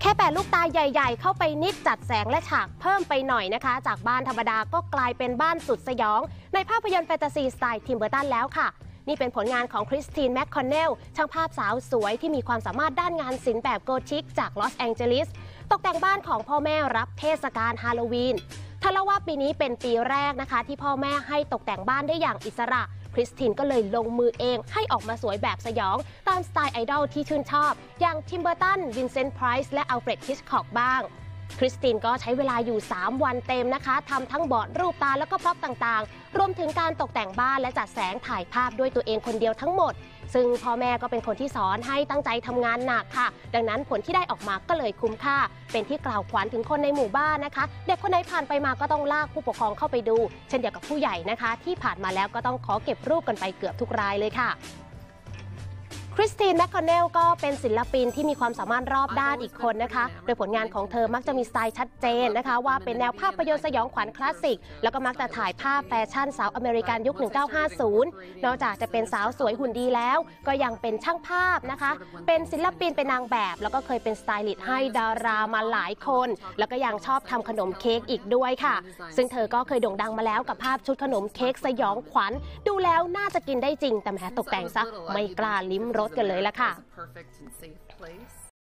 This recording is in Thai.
แค่แปะลูกตาใหญ่ๆ เข้าไปนิดจัดแสงและฉากเพิ่มไปหน่อยนะคะ จากบ้านธรรมดาก็กลายเป็นบ้านสุดสยอง ในภาพยนตร์แฟนตาซีสไตล์ทิมเบอร์ตันแล้วค่ะ นี่เป็นผลงานของคริสตินแมคคอนเนลช่างภาพสาวสวยที่มีความสามารถด้านงานศิลป์แบบโกธิกจากลอสแองเจลิสตกแต่งบ้านของพ่อแม่รับเทศกาลฮาโลวีนทาเล่าว่าปีนี้เป็นปีแรกนะคะ ที่พ่อแม่ให้ตกแต่งบ้านได้อย่างอิสระ คริสตินก็เลยลงมือเองให้ออกมาสวยแบบสยอง ตามสไตล์ไอดอลที่ชื่นชอบ อย่างทิมเบอร์ตันวินเซนต์ไพรส์และอัลเฟรดฮิชคอกบ้าง คริสตินก็ใช้เวลาอยู่ 3 วันเต็มนะคะทำทั้งบอร์ดรูปตาแล้วก็พร็อพต่างๆ รวมถึงการตกแต่งบ้านและจัดแสงถ่ายภาพด้วยตัวเองคนเดียวทั้งหมด ซึ่งพ่อแม่ก็เป็นคนที่สอนให้ตั้งใจทำงานหนักค่ะ ดังนั้นผลที่ได้ออกมาก็เลยคุ้มค่า เป็นที่กล่าวขวัญถึงคนในหมู่บ้านนะคะ เด็กคนไหนผ่านไปมาก็ต้องลากผู้ปกครองเข้าไปดู เช่นเดียวกับผู้ใหญ่นะคะ ที่ผ่านมาแล้วก็ต้องขอเก็บรูปกันไปเกือบทุกรายเลยค่ะ คริสตินแมคคอนเนลก็เป็นศิลปินที่มีความสามารถรอบด้านอีกคนนะคะ โดยผลงานของเธอมักจะมีสไตล์ชัดเจนนะคะ ว่าเป็นแนวภาพยนตร์สยองขวัญคลาสสิก แล้วก็มักจะถ่ายภาพแฟชั่นสาวอเมริกันยุค 1950 นอกจากจะเป็นสาวสวยหุ่นดีแล้ว ก็ยังเป็นช่างภาพนะคะ เป็นศิลปินเป็นนางแบบ แล้วก็เคยเป็นสไตลิสต์ให้ดารามาหลายคน แล้วก็ยังชอบทำขนมเค้กอีกด้วยค่ะ ซึ่งเธอก็เคยโด่งดังมาแล้วกับภาพชุดขนมเค้กสยองขวัญ ดูแล้วน่าจะกินได้จริงแต่แหมตกแต่งซะไม่กล้าลิ้มรสกันเลยละค่ะ